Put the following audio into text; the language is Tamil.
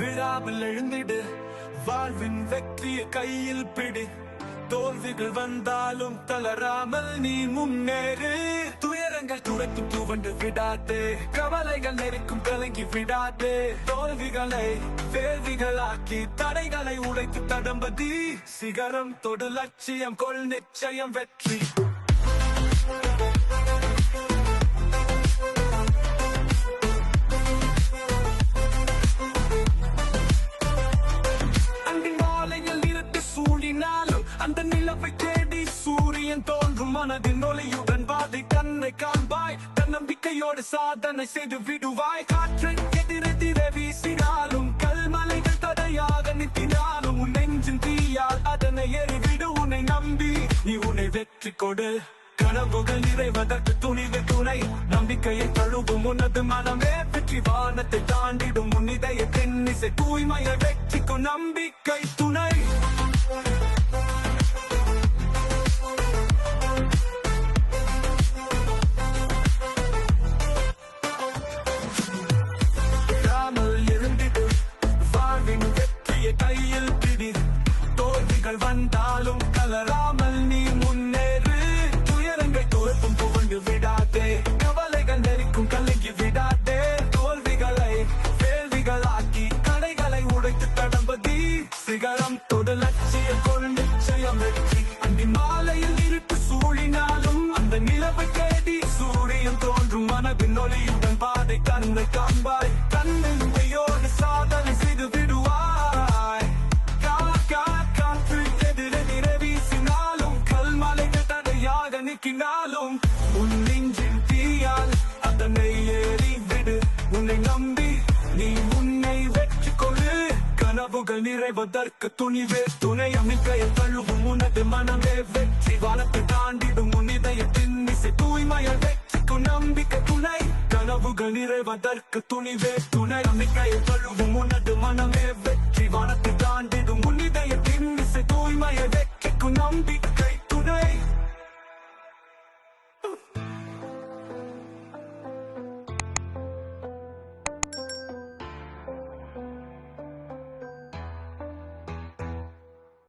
விழாமல் எழுந்திடு. வாழ்வின் வெற்றிய கையில் பிடி. தோல்விகள் வந்தாலும் தளராமல் நீ முன்னேறு. துயரங்கள் துரத்தும் துவண்டு விடாதே. கவலைகள் நெருக்கும் கலங்கி விடாதே. தோல்விகளை வேள்விகளாக்கி தடைகளை உடைத்து தடம்பதி. சிகரம் தொடு லட்சியம் கொள் நிச்சயம் வெற்றி. அந்த நிலவை தேடி சூரியன் தோன்றும் மனதின் ஒளியுடன் வாதை தன்னை காண்பாய். தன்னம்பிக்கையோடு சாதனை செய்து விடுவாய். காற்றை எதிரெதிர வீசினாலும் கல்மலைகள் தடையாக நிற்கினாலும் உன் நெஞ்சின் தீயால் அதனை எறிவிடு உன்னை நம்பி. நீ உன்னை வெற்றி கொடு. கனவுகள் நிறைவதற்கு துணிவு துணை. நம்பிக்கையை தழுவும் உனது மனமே வெற்றி வானத்தை தாண்டிடும். உன்னிதய தென்னிசை தூய்மையை வெற்றிக்கும் நம்பிக்கை துணை. தோல்விகள் வந்தாலும் கலராமல் நீ முன்னேறு. துயரங்கள் தோற்கும் புகழ்ந்து விடாதே. கவலைகள் நெருக்கும் கலங்கி விடாதே. தோல்விகளை வேள்விகளாக்கி கடைகளை உடைத்து தடம்பதி. சிகரம் தொடு லட்சிய கொள் நிச்சயம் வெற்றி. அன்பின் மாலையில் இருட்டு சூழினாலும் அந்த நிலவை தேடி சூரியன் தோன்றும் மனவின் ஒளியுடன் பாதை கண்ணுக்கா நிறைவதற்கு துணிவே. துணை அமைக்கையில் தழுவும் உனது மனமே வெற்றி. வானத்தை தாண்டிடும் உன் தின்னிசை தூய்மைய வெற்றிக்கு நம்பிக்கை துணை. கனவுகள் நிறைவதற்கு துணிவே. துணை அமைக்கையில் தழுவும் உனது மனமே வெற்றி. வானத்தை தாண்டிடும் உன் தின்னிசை தூய்மைய வெற்றிக்கு நம்பிக்கை